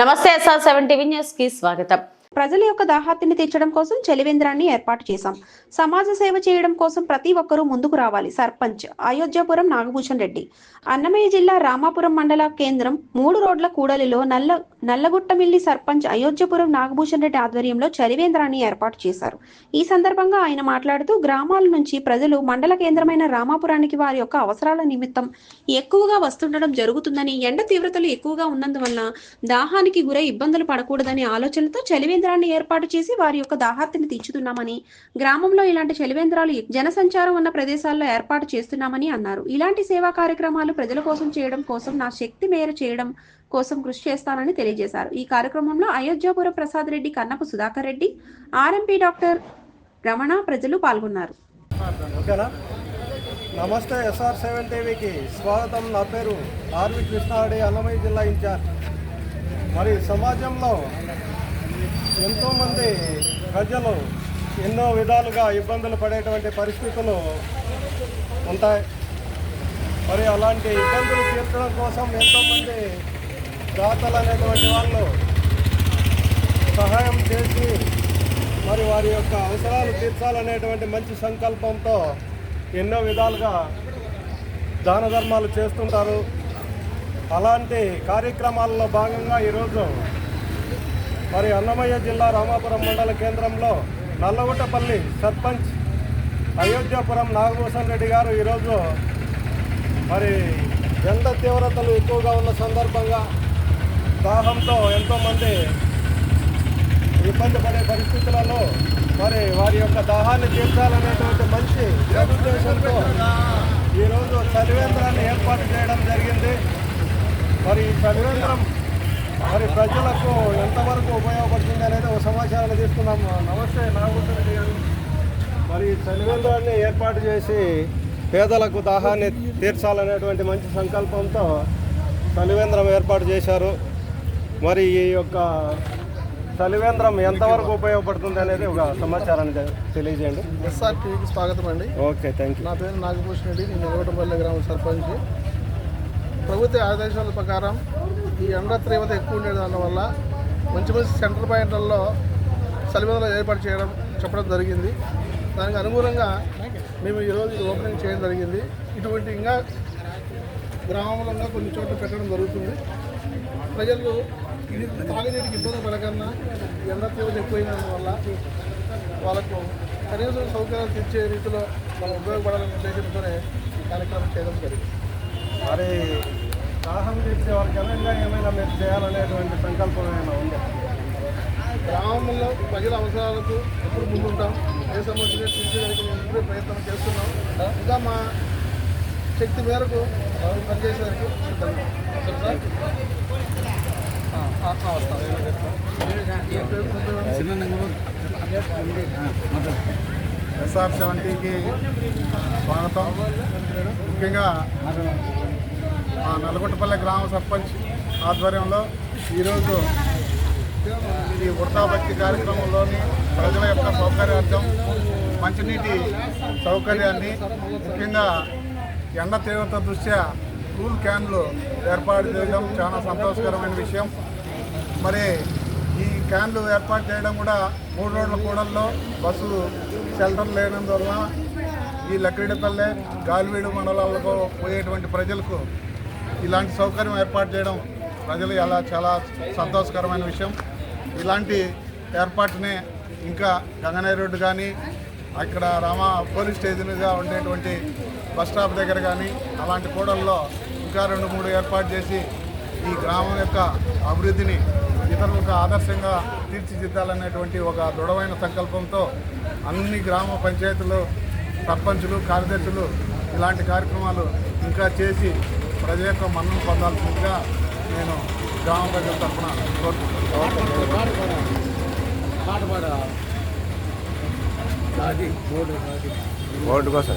నమస్తే SR seven TV న్యూస్కి స్వాగతం. ప్రజల యొక్క దాహార్తిని తీర్చడం కోసం చలివేంద్రాన్ని ఏర్పాటు చేశాం. సమాజ సేవ చేయడం కోసం ప్రతి ఒక్కరూ ముందుకు రావాలి. సర్పంచ్ అయోధ్యాపురం నాగభూషణ్ రెడ్డి. అన్నమయ్య జిల్లా రామాపురం మండల కేంద్రం మూడు రోడ్ల కూడలిలో నల్ల నల్లగుట్టమిల్లి సర్పంచ్ అయోధ్యపురం నాగభూషణ్ రెడ్డి ఆధ్వర్యంలో చలివేంద్రాన్ని ఏర్పాటు చేశారు. ఈ సందర్భంగా ఆయన మాట్లాడుతూ గ్రామాల నుంచి ప్రజలు మండల కేంద్రమైన రామాపురానికి వారి యొక్క అవసరాల నిమిత్తం ఎక్కువగా వస్తుండడం జరుగుతుందని ఎండ తీవ్రతలు ఎక్కువగా ఉన్నందువల్ల దాహానికి గురై ఇబ్బందులు పడకూడదనే ఆలోచనతో చలివేంద్రాన్ని ఏర్పాటు చేసి వారి యొక్క దాహార్తిని తీర్చుతున్నామని గ్రామంలో ఇలాంటి చలివేంద్రాలు జనసంచారం ఉన్న ప్రదేశాల్లో ఏర్పాటు చేస్తున్నామని అన్నారు. ఇలాంటి సేవా కార్యక్రమాలు ప్రజల కోసం చేయడం కోసం నా శక్తి మేర చేయడం కోసం కృషి చేస్తానని తెలియజేశారు. ఈ కార్యక్రమంలో అయోధ్యాపుర ప్రసాద్ రెడ్డి కన్నపు సుధాకర్ రెడ్డి ఆర్ఎంపీ డాక్టర్ రమణ ప్రజలు పాల్గొన్నారు. నమస్తే ఎస్ఆర్ సెవెన్ టీవీకి స్వాగతం. నా పేరు ఆర్వి కృష్ణారెడ్డి అన్నమయ్య జిల్లా ఇన్ఛార్జ్. మరి సమాజంలో ఎంతోమంది ప్రజలు ఎన్నో విధాలుగా ఇబ్బందులు పడేటువంటి పరిస్థితులు ఉంటాయి. మరి అలాంటి ఇబ్బందులు తీర్చడం కోసం ఎంతోమంది దాతలు అనేటువంటి వాళ్ళు సహాయం చేసి మరి వారి యొక్క అవసరాలు తీర్చాలనేటువంటి మంచి సంకల్పంతో ఎన్నో విధాలుగా దాన ధర్మాలు చేస్తుంటారు. అలాంటి కార్యక్రమాల్లో భాగంగా ఈరోజు మరి అన్నమయ్య జిల్లా రామాపురం మండల కేంద్రంలో నల్లగుట్టపల్లి సర్పంచ్ అయోధ్యాపురం నాగభూషణ్ రెడ్డి గారు ఈరోజు మరి ఎండ తీవ్రతలు ఎక్కువగా ఉన్న సందర్భంగా దాహంతో ఎంతోమంది ఇబ్బంది పడే పరిస్థితులలో మరి వారి యొక్క దాహాన్ని తీర్చాలనేటువంటి మంచి సదుద్దేశంతో ఈరోజు చలివేంద్రాన్ని ఏర్పాటు చేయడం జరిగింది. మరి ఈ చలివేంద్రం మరి ప్రజలకు ఎంతవరకు ఉపయోగపడుతుంది అనేది ఒక సమాచారాన్ని తీసుకున్నాము నమస్తే నాగభూషణ గారు. మరి ఈ చలివేంద్రాన్ని ఏర్పాటు చేసి పేదలకు దాహాన్ని తీర్చాలనేటువంటి మంచి సంకల్పంతో చలివేంద్రం ఏర్పాటు చేశారు. మరి ఈ యొక్క చలివేంద్రం ఎంతవరకు ఉపయోగపడుతుంది అనేది ఒక సమాచారాన్ని తెలియజేయండి. ఎస్ఆర్ టీవీకి స్వాగతం అండి. ఓకే థ్యాంక్ యూ నా పేరు నాగభూషణ్ రెడ్డి నేను నిలవటపల్లి గ్రామ సర్పంచ్. ప్రభుత్వ ఆదేశాల ప్రకారం ఈ ఎండ తీవ్రత ఎక్కువ ఉండే దానివల్ల మంచి మంచి సెంటర్ పాయింట్లలో సలివేంద్రాలు ఏర్పాటు చేయడం చెప్పడం జరిగింది. దానికి అనుగుణంగా మేము ఈరోజు ఇది ఓపెనింగ్ చేయడం జరిగింది. ఇటువంటి ఇంకా గ్రామంలో కొన్ని చోట్ల పెట్టడం జరుగుతుంది. ప్రజలు తాగునీటికి ఇబ్బంది పడకన్నా ఎండ తీవ్రత ఎక్కువైన వల్ల వాళ్ళకు కనీస సౌకర్యాలు తెచ్చే రీతిలో మనం ఉపయోగపడాలనే ఉద్దేశంతోనే ఈ కార్యక్రమం చేయడం జరిగింది. మరి దాహం తీర్చే వారికి ఏమైనా ఏమైనా మీరు చేయాలనేటువంటి సంకల్పం ఏమైనా ఉందా? గ్రామంలో ప్రజల అవసరాలకు ఎప్పుడు ముందుంటాం. ఏ సమస్య తీర్చడానికి మేము ఎప్పుడూ ప్రయత్నం చేస్తున్నాం. ఇంకా మా శక్తి మేరకు పనిచేసేందుకు సిద్ధంగా ఎస్ఆర్ సెవెంటీకి స్వాగతం. ముఖ్యంగా మా నల్గొట్టపల్లి గ్రామ సర్పంచ్ ఆధ్వర్యంలో ఈరోజు ఈ వృతాభక్తి కార్యక్రమంలోని ప్రజల యొక్క సౌకర్యార్థం మంచినీటి సౌకర్యాన్ని ముఖ్యంగా ఎండ తీవ్రత దృష్ట్యా కూల్ క్యాన్లు ఏర్పాటు చేయడం చాలా సంతోషకరమైన విషయం. మరి ఈ క్యాన్లు ఏర్పాటు చేయడం కూడా మూడు రోడ్ల కూడల్లో బస్సులు షెల్టర్ లేనందువల్ల ఈ లక్కిడిపల్లె గాలివీడు మండలాలకు పోయేటువంటి ప్రజలకు ఇలాంటి సౌకర్యం ఏర్పాటు చేయడం ప్రజలు అలా చాలా సంతోషకరమైన విషయం. ఇలాంటి ఏర్పాటునే ఇంకా గంగనేరు రోడ్డు కానీ అక్కడ రామ పోలీస్ స్టేషన్గా ఉండేటువంటి బస్ స్టాప్ దగ్గర కానీ అలాంటి కూడల్లో ఇంకా రెండు మూడు ఏర్పాటు చేసి ఈ గ్రామం యొక్క అభివృద్ధిని ఇతరులకు ఆదర్శంగా తీర్చిదిద్దాలనేటువంటి ఒక దృఢమైన సంకల్పంతో అన్ని గ్రామ పంచాయతీలు సర్పంచులు కార్యదర్శులు ఇలాంటి కార్యక్రమాలు ఇంకా చేసి ప్రజల యొక్క మన్నను పొందాల్సిందిగా నేను గ్రామ ప్రజల తరఫున కోరుకుంటున్నాను. ఓటు కోసం